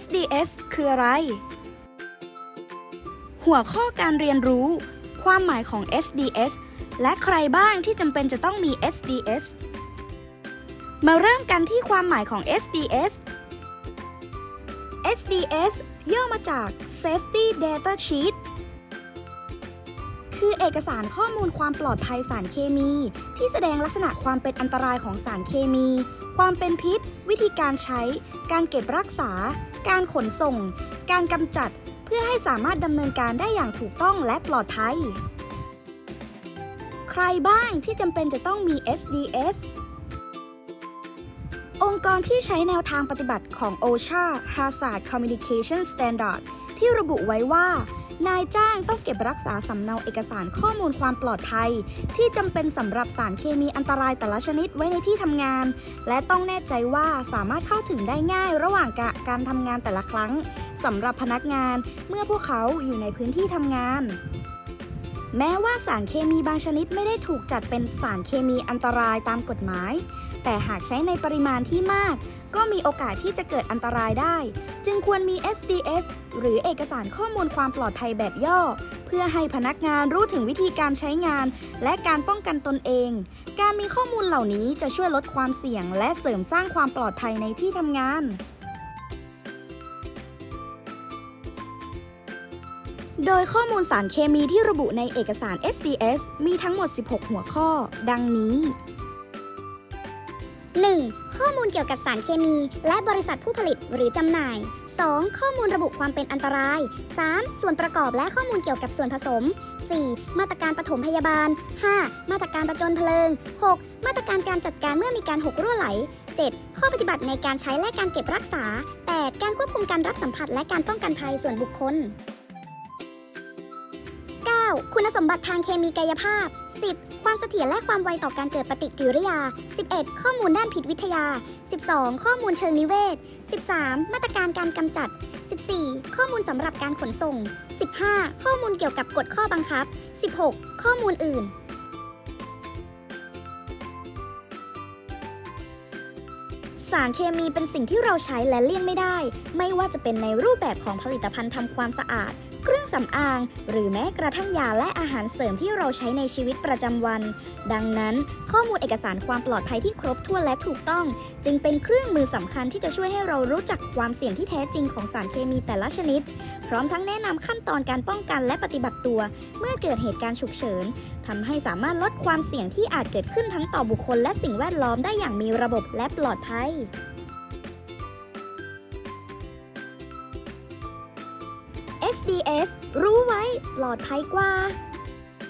SDS คืออะไร หัวข้อการเรียนรู้ ความหมายของ SDS และใครบ้างที่จำเป็นจะต้องมี SDS มาเริ่มกันที่ความหมายของ SDS SDS ย่อมาจาก Safety Data Sheet คือเอกสารข้อมูลความปลอดภัยสารเคมี ที่แสดงลักษณะความเป็นอันตรายของสารเคมี ความเป็นพิษ วิธีการใช้ การเก็บรักษา การขนส่ง การกำจัด เพื่อให้สามารถดำเนินการได้อย่างถูกต้องและปลอดภัย ใครบ้างที่จำเป็นจะต้องมี SDS องค์กรที่ใช้แนวทางปฏิบัติของ OSHA Hazard Communication Standard ที่ระบุไว้ว่า นายจ้างต้องเก็บรักษาสำเนาเอกสารข้อมูลความปลอดภัย ที่จำเป็นสำหรับสารเคมีอันตรายแต่ละชนิดไว้ในที่ทำงาน และต้องแน่ใจว่าสามารถเข้าถึงได้ง่ายระหว่างกะการทำงานแต่ละครั้งสำหรับพนักงานเมื่อพวกเขาอยู่ในพื้นที่ทำงานแม้ว่าสารเคมีบางชนิดไม่ได้ถูกจัดเป็นสารเคมีอันตรายตามกฎหมาย แต่หากใช้ในปริมาณที่มาก ก็มีโอกาสที่จะเกิดอันตรายได้ จึงควรมี SDS หรือเอกสารข้อมูลความปลอดภัยแบบย่อ เพื่อให้พนักงานรู้ถึงวิธีการใช้งาน และการป้องกันตนเอง การมีข้อมูลเหล่านี้จะช่วยลดความเสี่ยง และเสริมสร้างความปลอดภัยในที่ทำงานโดยข้อมูลสารเคมีที่ระบุในเอกสาร SDS มีทั้งหมด 16 หัวข้อ ดังนี้ 1. ข้อมูลเกี่ยวกับสารเคมี และบริษัทผู้ผลิตหรือจำหน่าย 2. ข้อมูลระบุความเป็นอันตราย 3. ส่วนประกอบและข้อมูลเกี่ยวกับส่วนผสม 4. มาตรการปฐมพยาบาล 5. มาตรการประจนเพลิง 6. มาตรการการจัดการเมื่อมีการหกรั่วไหล 7. ข้อปฏิบัติในการใช้และการเก็บรักษา 8. การควบคุมการรับสัมผัสและการป้องกันภัยส่วนบุคคล 9. คุณสมบัติทางเคมีกายภาพ ความเสถียรและความไวต่อการเกิดปฏิกิริยา 11. ข้อมูลด้านพิษวิทยา 12. ข้อมูลเชิงนิเวศ 13. มาตรการการกำจัด 14. ข้อมูลสำหรับการขนส่ง 15. ข้อมูลเกี่ยวกับกฎข้อบังคับ 16. ข้อมูลอื่นสารเคมีเป็นสิ่งที่เราใช้และเลี่ยงไม่ได้ ไม่ว่าจะเป็นในรูปแบบของผลิตภัณฑ์ทำความสะอาด เครื่องสำอาง หรือแม้กระทั่งยาและอาหารเสริมที่เราใช้ในชีวิตประจำวัน ดังนั้น ข้อมูลเอกสารความปลอดภัยที่ครบถ้วนและถูกต้อง จึงเป็นเครื่องมือสำคัญที่จะช่วยให้เรารู้จักความเสี่ยงที่แท้จริงของสารเคมีแต่ละชนิด พร้อมทั้งแนะนำขั้นตอนการป้องกันและปฏิบัติตัว เมื่อเกิดเหตุการณ์ฉุกเฉินทำให้สามารถลดความเสี่ยงที่อาจเกิดขึ้นทั้งต่อบุคคลและสิ่งแวดล้อมได้อย่างมีระบบและปลอดภัย HDS รู้ไว้ปลอดภัยกว่า